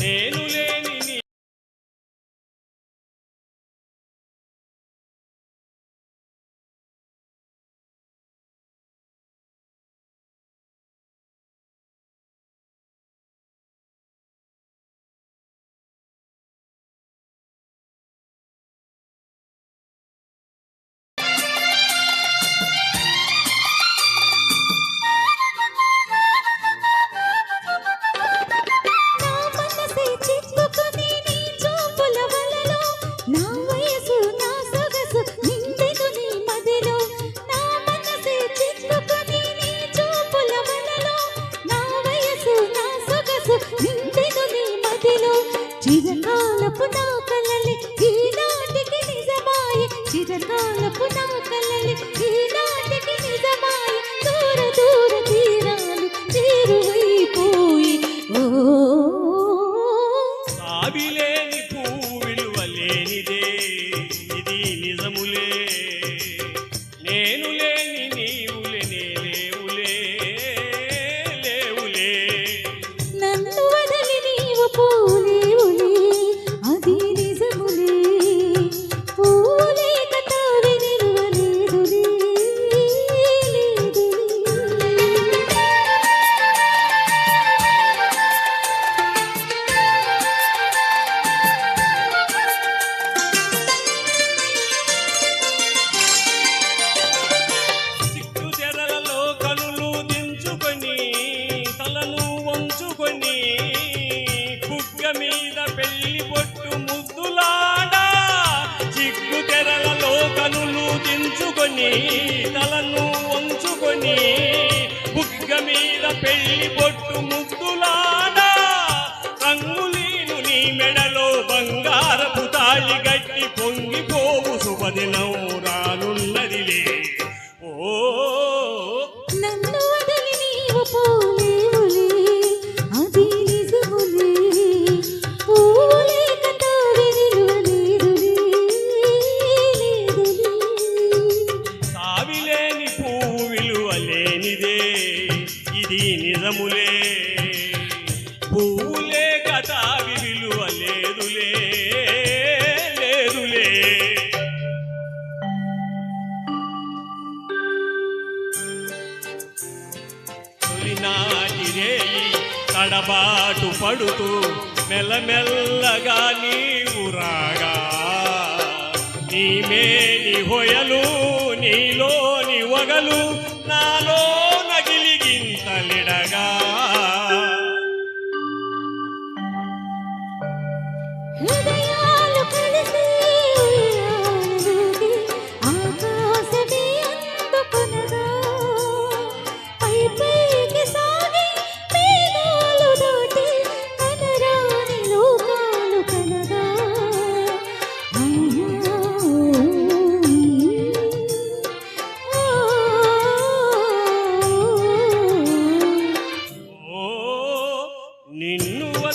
నేను చిరకాలపు నౌకలలి తలను వంచుకొని బుగ్గ మీద పెళ్ళి బొట్టు ముద్దులాడా రంగులీను నీ మెడలో బంగారపు తాళి గట్టి పొంగిపోవు శుభదినం. నాటిరే తడబాటు పడుతూ మెల్లమెల్లగా నీవు రాగా. నీ మేని హొయలు నీలోని వగలు నాలో